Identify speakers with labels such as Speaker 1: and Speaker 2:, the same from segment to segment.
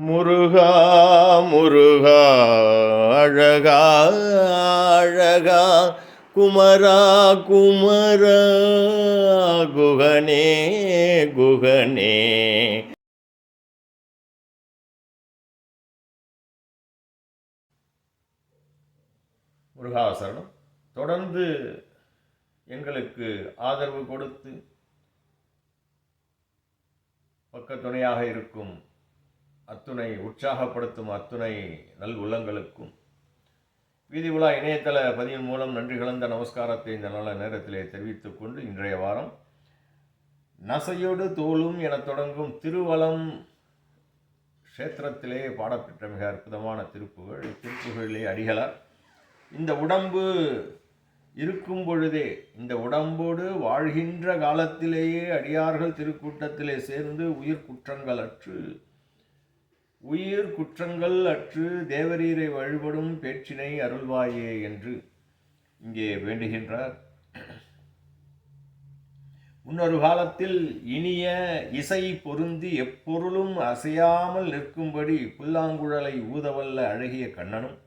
Speaker 1: முருகா முருகா அழகா அழகா குமரா குமரா குகனே குகனே. முருகாசரணம் தொடர்ந்து எங்களுக்கு ஆதரவு கொடுத்து பக்கத்துணையாக இருக்கும் அத்துணை உற்சாகப்படுத்தும் அத்துணை நல் உள்ளங்களுக்கும். வீதி உலா இணையதள பதிவின் மூலம் நன்றி கலந்த நமஸ்காரத்தை இந்த நல்ல நேரத்திலே தெரிவித்துக் கொண்டு இன்றைய வாரம் நசையோடு தோளும் எனத் தொடங்கும் திருவலம் க்ஷேத்திரத்திலே பாடப்பெற்ற மிக அற்புதமான திருப்புகழ். திருப்புகழிலே அடிகளார் இந்த உடம்பு இருக்கும் பொழுதே இந்த உடம்போடு வாழ்கின்ற காலத்திலேயே அடியார்கள் திருக்கூட்டத்திலே சேர்ந்து உயிர் குற்றங்கள் அற்று உயிர் குற்றங்கள் அற்று தேவரீரை வழிபடும் பேச்சினை அருள்வாயே என்று இங்கே வேண்டுகின்றார். முன்னொரு காலத்தில் இனிய இசை பொருந்தி எப்பொருளும் அசையாமல் நிற்கும்படி புல்லாங்குழலை ஊதவல்ல அழகிய கண்ணனும்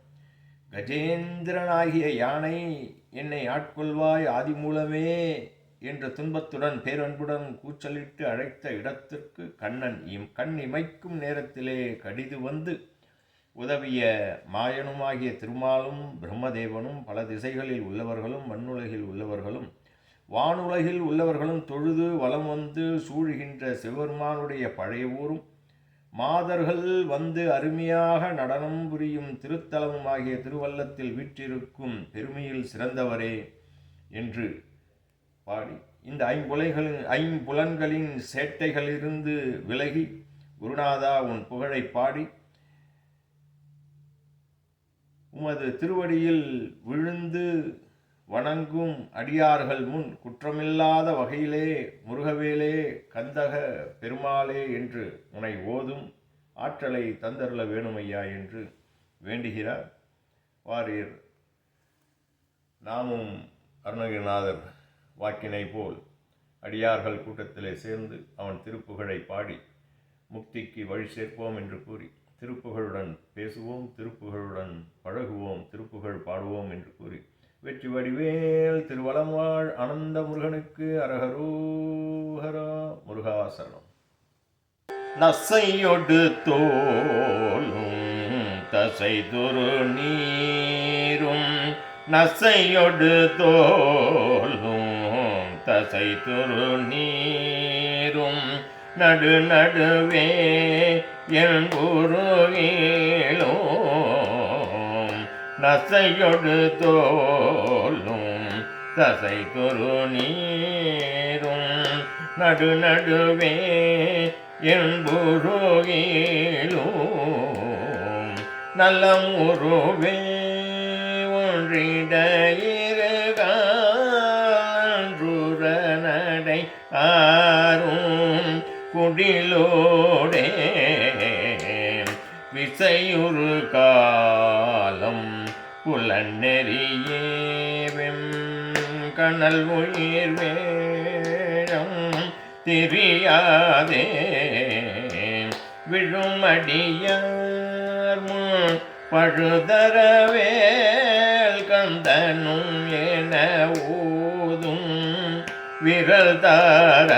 Speaker 1: கஜேந்திரனாகிய யானை என்னை ஆட்கொள்வாய் ஆதிமூலமே என்ற துன்பத்துடன் பேரன்புடன் கூச்சலிட்டு அழைத்த இடத்திற்கு கண்ணன் இம் கண் இமைக்கும் நேரத்திலே கடிது வந்து உதவிய மாயனுமாகிய திருமாலும் பிரம்மதேவனும் பல திசைகளில் உள்ளவர்களும் மண்ணுலகில் உள்ளவர்களும் வானுலகில் உள்ளவர்களும் தொழுது வலம் வந்து சூழுகின்ற சிவபெருமானுடைய பழைய ஊரும் மாதர்கள் வந்து அருமையாக நடனம் புரியும் திருத்தலமுமாகிய திருவல்லத்தில் வீற்றிருக்கும் பெருமையில் சிறந்தவரே என்று பாடி. இந்த ஐம்புலைகளின் ஐம்புலன்களின் சேட்டைகளிலிருந்து விலகி குருநாதா உன் புகழை பாடி. உமது திருவடியில் விழுந்து வணங்கும் அடியார்கள் முன் குற்றமில்லாத வகையிலே முருகவேலே கந்தக பெருமாளே என்று உனை ஓதும் ஆற்றலை தந்தருள வேணுமையா என்று வேண்டுகிறார். வாரீர். நாமும் அருணகிரிநாதர் வாக்கினை போல். அடியார்கள் கூட்டத்திலே சேர்ந்து அவன் திருப்புகழை பாடி முக்திக்கு வழி சேர்ப்போம் என்று கூறி திருப்புகழுடன் பேசுவோம் திருப்புகழுடன் பழகுவோம் திருப்புகழ் பாடுவோம் என்று கூறி வெற்றி வடிவேல் திருவலம்வாழ் அனந்த முருகனுக்கு அரகரோஹரா முருகாசரணம். நசையொடு தோலும் தசை துரு நீரும் நசையொடு தோலும் தசை துரு நீரும் நடு நடுவே என் உருகிலும் நசையொடு தோலும் தசை துரு நீரும் நடு நடுவே என் புருகிலும் நல்ல முருவே ஒன்றிடையே குடிலோடே விசையுறு காலம் புலநெறியேவெம் கணல் உயிர் வேடம் தெரியாதே விழுமடியார் முன் பழுதரவேல் கந்தனும் என ஊதும் விரல் தார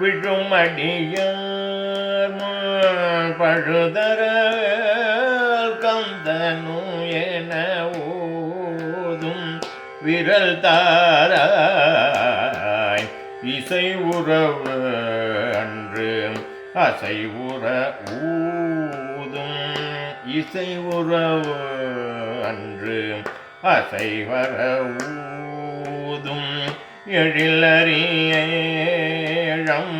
Speaker 1: விழுமடியார் பழுதர கந்தனு என ஓதும் விரல் தாராய். இசை உறவு அன்று அசை உற ஊதும். இசை உறவு அன்று அசை வர ஊதும். எழிலறியே எழிலறியேழம்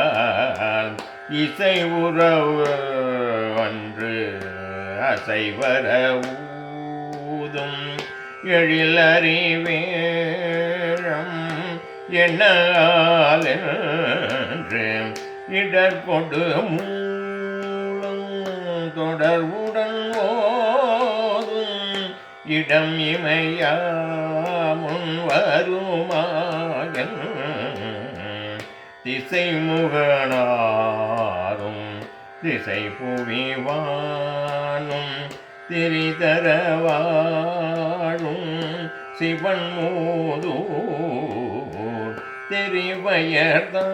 Speaker 1: என்னையால் இசை உறவு ஒன்று அசைவர ஊதும் எழிலறிவேழம் என்னால் என்று இடர் கொடு மூலம் தொடர்வு இடம் இமையாமுன் வருமாயன். திசை முகனாரும் திசை புவிவானும் திரிதரவாழும் சிவன் மூதூர் தெரிவயர்தாந்தரு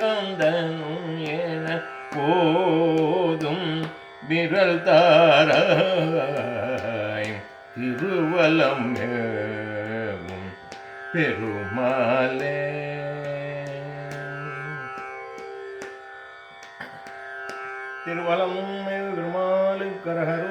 Speaker 1: கந்தனும் என போதும் விரல் தாராய் திருவலம் மேவும் பெருமாளே. திருவலம் பெருமாளு கரகரும்